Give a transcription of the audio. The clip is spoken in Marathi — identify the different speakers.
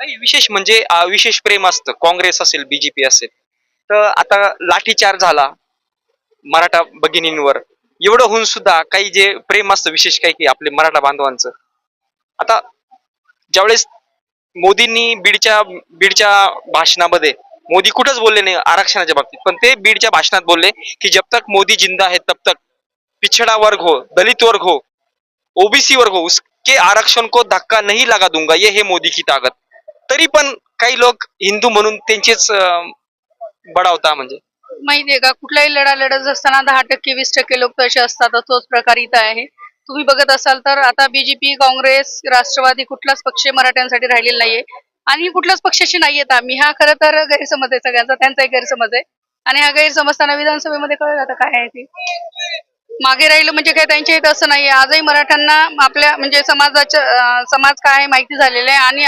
Speaker 1: काही विशेष म्हणजे विशेष प्रेम असतं. काँग्रेस असेल बीजेपी असेल. तर आता लाठीचार झाला मराठा भगिनींवर. एवढं होऊन सुद्धा काही जे प्रेम असतं विशेष काही काही आपले मराठा बांधवांचं. आता ज्यावेळेस मोदींनी बीडच्या बीडच्या भाषणामध्ये मोदी कुठंच बोलले नाही आरक्षणाच्या बाबतीत पण ते बीडच्या भाषणात बोलले की जब तक मोदी जिंदा है तब तक पिछड़ा वर्ग हो दलित वर्ग हो ओबीसी वर्ग हो उसके आरक्षण को धक्का नहीं लगा दूंगा ये है मोदी की ताकद तरी पण काही लोक हिंदू म्हणून त्यांचेच अं, बडावता म्हणजे.
Speaker 2: माहितीये का? कुठलाही लढा लढत असताना दहा टक्के वीस टक्के लोक तसे असतात. तोच प्रकार इथं आहे. तुम्ही बघत असाल तर आता बीजेपी काँग्रेस राष्ट्रवादी कुठलाच पक्ष मराठ्यांसाठी राहिलेला नाहीये. आणि कुठल्याच पक्षाशी नाहीयेत आम्ही. हा खरं तर गैरसमज आहे सगळ्यांचा. त्यांचाही गैरसमज आहे. आणि हा गैरसमज त्यांना विधानसभेमध्ये कळलं आता काय आहे ते. मागे राहिलं म्हणजे काय? त्यांच्या इथं असं नाहीये. आजही मराठ्यांना आपल्या म्हणजे समाजाच्या समाज काय आहे माहिती झालेलं आहे. आणि